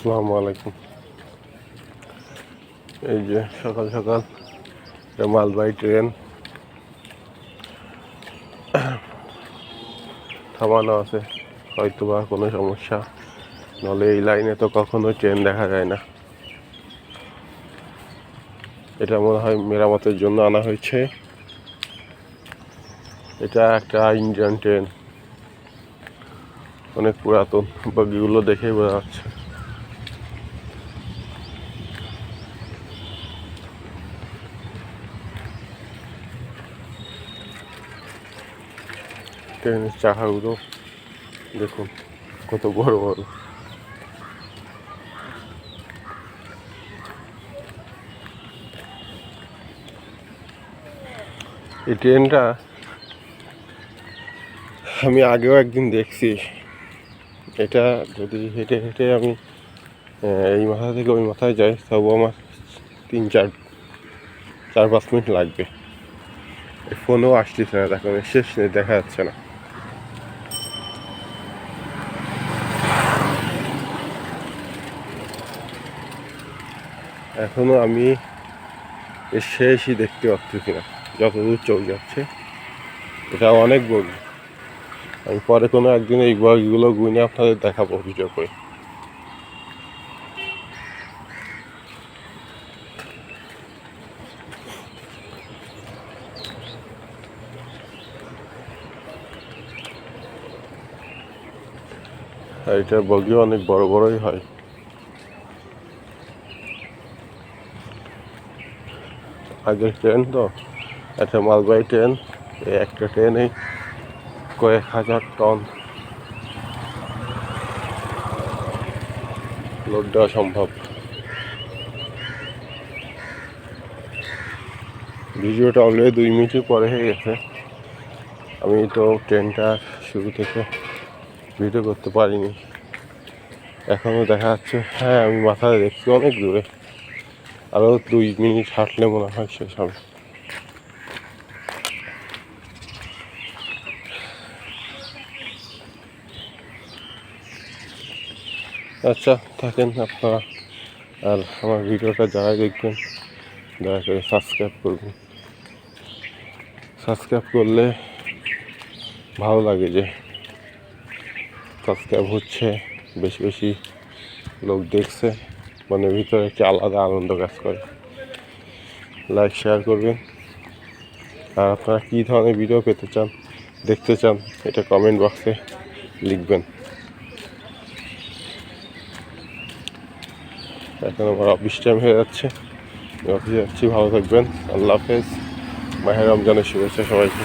আসসালামু আলাইকুম। এই যে সকাল সকাল মালবাহী ট্রেন থামানো আছে হয়তো বা কোনো সমস্যা। নাহলে এই লাইনে তো কখনো ট্রেন দেখা যায় না। এটা মনে হয় মেরামতের জন্য আনা হয়েছে। এটা একটা ইন্ডিয়ান ট্রেন। অনেক পুরাতন বগিগুলো দেখেই বোঝা যাচ্ছে। ট্রেনের চাকাগুলো দেখুন, কত বড় বড়। এই ট্রেনটা আমি আগেও একদিন দেখছি। এটা যদি হেঁটে হেঁটে আমি এই মাথা থেকে ওই মাথায় যাই, তবু আমার তিন চার চার পাঁচ মিনিট লাগবে। ফোনেও আসতেছে না, এখন শেষ দেখা যাচ্ছে না। এখনও আমি এর শেষই দেখতে পাচ্ছি না যতদূর চোখ যাচ্ছে। এটা অনেক বগি আমি পরে কোনো একদিন এই বগিগুলো গুনে আপনাদের দেখাবো ভিডিও করে। আর এটার বগিও অনেক বড় বড়ই হয়। আগের ট্রেন তো? একটা মালবাহী ট্রেন, এই একটা ট্রেনেই কয়েক হাজার টন লোড দেওয়া সম্ভব। ভিডিওটা অলরেডি দুই মিনিটের পরে হয়ে গেছে। আমি তো ট্রেনটা শুরু থেকে ভিডিও করতে পারিনি। এখনও দেখা যাচ্ছে হ্যাঁ আমি মাথায় দেখছি, অনেক দূরে। আরও দুই মিনিট হাঁটলে মনে হয় শেষ হবে। আচ্ছা থাকেন আপনারা। আর আমার ভিডিওটা যারা দেখবেন, দয়া করে সাবস্ক্রাইব করবেন। সাবস্ক্রাইব করলে ভালো লাগে যে সাবস্ক্রাইব হচ্ছে, বেশি বেশি লোক দেখছে। মানে ভিতরে একটি আলাদা আনন্দ কাজ করে। লাইক শেয়ার করবেন। আর আপনারা কী ধরনের ভিডিও পেতে চান, দেখতে চান, এটা কমেন্ট বক্সে লিখবেন। এখন আমার অফিস টাইম হয়ে যাচ্ছে। অফিসে যাচ্ছি, ভালো থাকবেন। আল্লাহ হাফেজ। মাহের রমজানের শুভেচ্ছা সবাইকে।